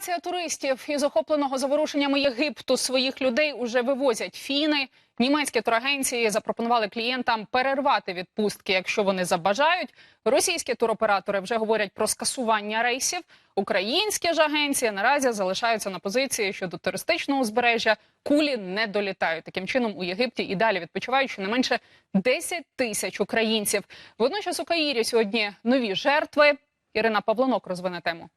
Евакуація туристів із охопленого заворушеннями Єгипту своїх людей уже вивозять фіни. Німецькі турагенції запропонували клієнтам перервати відпустки, якщо вони забажають. Російські туроператори вже говорять про скасування рейсів. Українські ж агенції наразі залишаються на позиції щодо туристичного узбережжя. Кулі не долітають. Таким чином у Єгипті і далі відпочивають щонайменше 10 тисяч українців. Водночас у Каїрі сьогодні нові жертви. Ірина Павлонок розвине тему.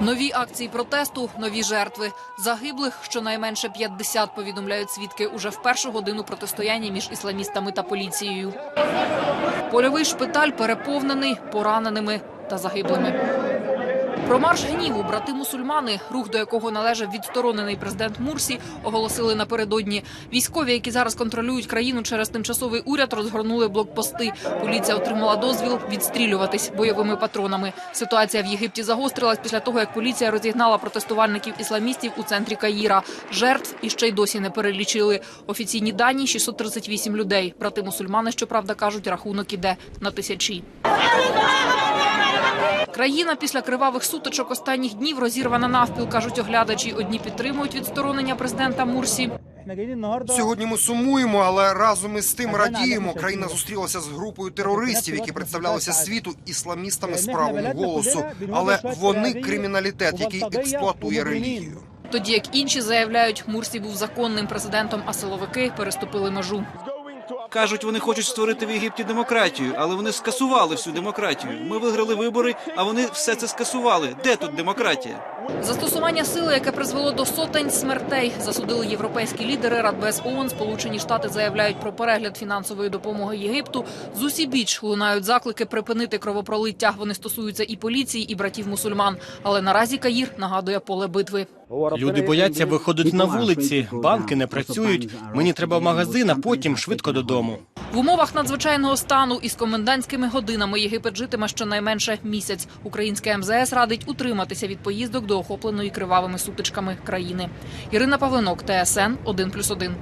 Нові акції протесту, нові жертви. Загиблих щонайменше 50, повідомляють свідки уже в першу годину протистояння між ісламістами та поліцією. Польовий шпиталь переповнений пораненими та загиблими. Про марш гніву брати мусульмани, рух до якого належав відсторонений президент Мурсі, оголосили напередодні. Військові, які зараз контролюють країну через тимчасовий уряд, розгорнули блокпости. Поліція отримала дозвіл відстрілюватись бойовими патронами. Ситуація в Єгипті загострилась після того, як поліція розігнала протестувальників ісламістів у центрі Каїра. Жертв іще й досі не перелічили. Офіційні дані 638 людей. Брати мусульмани, щоправда, кажуть, рахунок іде на тисячі. Країна після кривавих сутичок останніх днів розірвана навпіл, кажуть оглядачі. Одні підтримують відсторонення президента Мурсі, Сьогодні ми сумуємо, але разом із тим радіємо. Країна зустрілася з групою терористів, які представлялися світу ісламістами з правом голосу. Але вони криміналітет, який експлуатує релігію. тоді як інші заявляють, Мурсі був законним президентом, а силовики переступили межу. Кажуть, вони хочуть створити в Єгипті демократію, але вони скасували всю демократію. Ми виграли вибори, а вони все це скасували. Де тут демократія? Застосування сили, яке призвело до сотень смертей, засудили європейські лідери Радбез ООН. Сполучені Штати заявляють про перегляд фінансової допомоги Єгипту. З усібіч лунають заклики припинити кровопролиття. Вони стосуються і поліції, і братів мусульман. Але наразі Каїр нагадує поле битви. Люди бояться виходити на вулиці, банки не працюють. Мені треба в магазин, а потім швидко додому. В умовах надзвичайного стану із комендантськими годинами Єгипет житиме щонайменше місяць. Українське МЗС радить утриматися від поїздок до охопленої кривавими сутичками країни. Ірина Павленок, ТСН 1+,1.